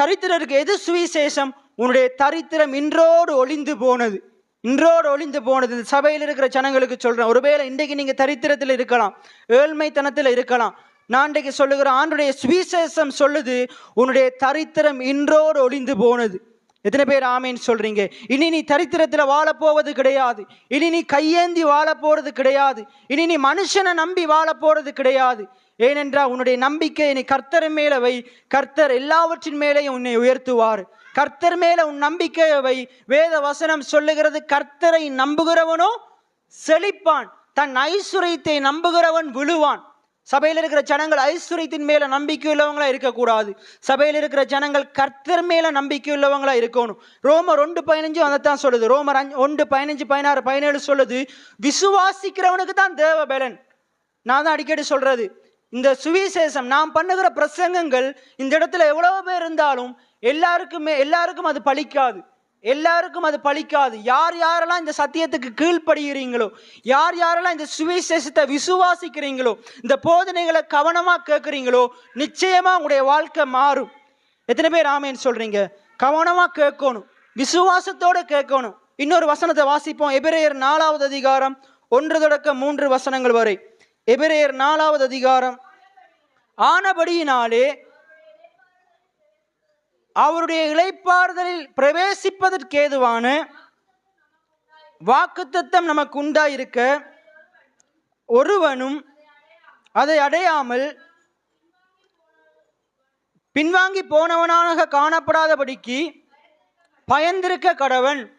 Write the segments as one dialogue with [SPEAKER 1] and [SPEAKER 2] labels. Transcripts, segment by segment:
[SPEAKER 1] தரித்திரருக்கு எது சுவிசேஷம்? உன்னுடைய தரித்திரம் இன்றோடு ஒளிந்து போனது. இன்றோடு ஒளிந்து போனது. இந்த சபையில் இருக்கிற ஜனங்களுக்கு சொல்கிறேன் ஒருவேளை இன்றைக்கு நீங்கள் தரித்திரத்தில் இருக்கலாம். ஏழ்மைத்தனத்தில் இருக்கலாம். நான் இன்றைக்கு சொல்லுகிற ஆண்டுடைய சுவிசேஷம் சொல்லுது உன்னுடைய தரித்திரம் இன்றோடு ஒளிந்து போனது. எத்தனை பேர் ஆமேன்னு சொல்கிறீங்க இனி நீ தரித்திரத்தில் வாழப்போவது கிடையாது. இனி நீ கையேந்தி வாழப்போகிறது கிடையாது. இனி நீ மனுஷனை நம்பி வாழப்போகிறது கிடையாது. ஏனென்றால் உன்னுடைய நம்பிக்கை என்னை கர்த்தர் மேலே வை. கர்த்தர் எல்லாவற்றின் மேலேயும் உன்னை உயர்த்துவார். கர்த்தர் மேலே உன் நம்பிக்கையை வை. வேத வசனம் சொல்லுகிறது கர்த்தரை நம்புகிறவனோ செழிப்பான். தன் ஐஸ்வர்யத்தை நம்புகிறவன் விழுவான். சபையில் இருக்கிற ஜனங்கள் ஐஸ்வர்யத்தின் மேல நம்பிக்கை உள்ளவங்களா இருக்கக்கூடாது. சபையில் இருக்கிற ஜனங்கள் கர்த்தர் மேல நம்பிக்கை உள்ளவங்களா இருக்கணும். ரோமர் ஒன்று பதினஞ்சு அதைத்தான் சொல்லுது. ரோமர் அஞ்சு ஒன்று பதினஞ்சு பதினாறு பதினேழு சொல்லுது விசுவாசிக்கிறவனுக்கு தான் தேவ பலன் நான் தான் அடிக்கடி சொல்றது. இந்த சுவிசேஷம் நாம் பண்ணுகிற பிரசங்கங்கள் இந்த இடத்துல எவ்வளவு பேர் இருந்தாலும் எல்லாருக்குமே எல்லாருக்கும் அது பலிக்காது. எல்லாருக்கும் அது பலிக்காது. யார் யாரெல்லாம் இந்த சத்தியத்துக்கு கீழ்ப்படுகிறீங்களோ யார் யாரெல்லாம் இந்த சுவிசேஷத்தை விசுவாசிக்கிறீங்களோ இந்த போதனைகளை கவனமாக கேட்குறீங்களோ நிச்சயமாக உங்களுடைய வாழ்க்கை மாறும். எத்தனை பேர் ஆமேன்னு சொல்கிறீங்க கவனமாக கேட்கணும். விசுவாசத்தோடு கேட்கணும். இன்னொரு வசனத்தை வாசிப்போம். எபிரேயர் நாலாவது அதிகாரம் ஒன்று தொடக்க மூன்று வசனங்கள் வரை. எபிரேயர் நாலாவது அதிகாரம். ஆனபடியினாலே அவருடைய இளைப்பாறுதலில் பிரவேசிப்பதற்கேதுவான வாக்குத்தத்தம் நமக்கு உண்டாயிருக்க ஒருவனும் அதை அடையாமல் பின்வாங்கி போனவனாக காணப்படாதபடிக்கு பயந்திருக்க கடவன்.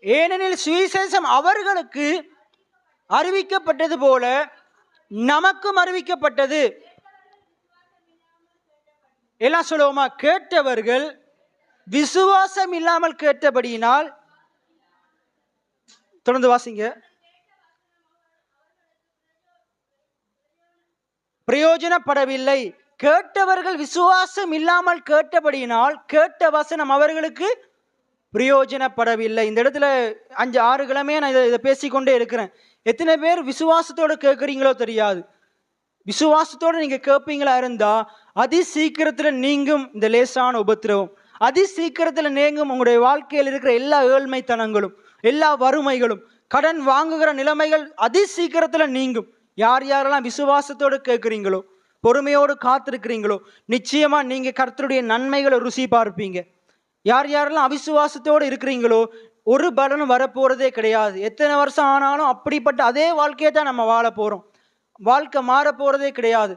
[SPEAKER 1] ஏனெனில் சுவிசேஷம் அவர்களுக்கு அறிவிக்கப்பட்டது போல நமக்கும் அறிவிக்கப்பட்டது. எல்லாம் சொல்லுவோமா? கேட்டவர்கள் விசுவாசம் இல்லாமல் கேட்டபடியினால் தொடர்ந்து வாசிங்க. பிரயோஜனப்படவில்லை. கேட்டவர்கள் விசுவாசம் இல்லாமல் கேட்டபடியினால் கேட்ட வசனம் அவர்களுக்கு பிரயோஜனப்படவில்லை. இந்த இடத்துல அஞ்சு ஆறு கிழமையே நான் இதை இதை பேசிக்கொண்டே இருக்கிறேன். எத்தனை பேர் விசுவாசத்தோடு கேட்குறீங்களோ தெரியாது. விசுவாசத்தோடு நீங்கள் கேட்பீங்களா இருந்தால் அதி சீக்கிரத்தில் நீங்கும் இந்த லேசான உபத்திரவம். அதி சீக்கிரத்தில் நீங்கும் உங்களுடைய வாழ்க்கையில் இருக்கிற எல்லா ஏழ்மைத்தனங்களும் எல்லா வறுமைகளும் கடன் வாங்குகிற நிலைமைகள் அதி சீக்கிரத்தில் நீங்கும். யார் யாரெல்லாம் விசுவாசத்தோடு கேட்குறீங்களோ பொறுமையோடு காத்திருக்கிறீங்களோ நிச்சயமாக நீங்கள் கர்த்தருடைய நன்மைகளை ருசி பார்ப்பீங்க. யார் யாரெல்லாம் அவிசுவாசத்தோடு இருக்கிறீங்களோ ஒரு பலனும் வரப்போகிறதே கிடையாது. எத்தனை வருஷம் ஆனாலும் அப்படிப்பட்ட அதே வாழ்க்கையை தான் நம்ம வாழ போகிறோம் வாழ்க்கை மாற கிடையாது.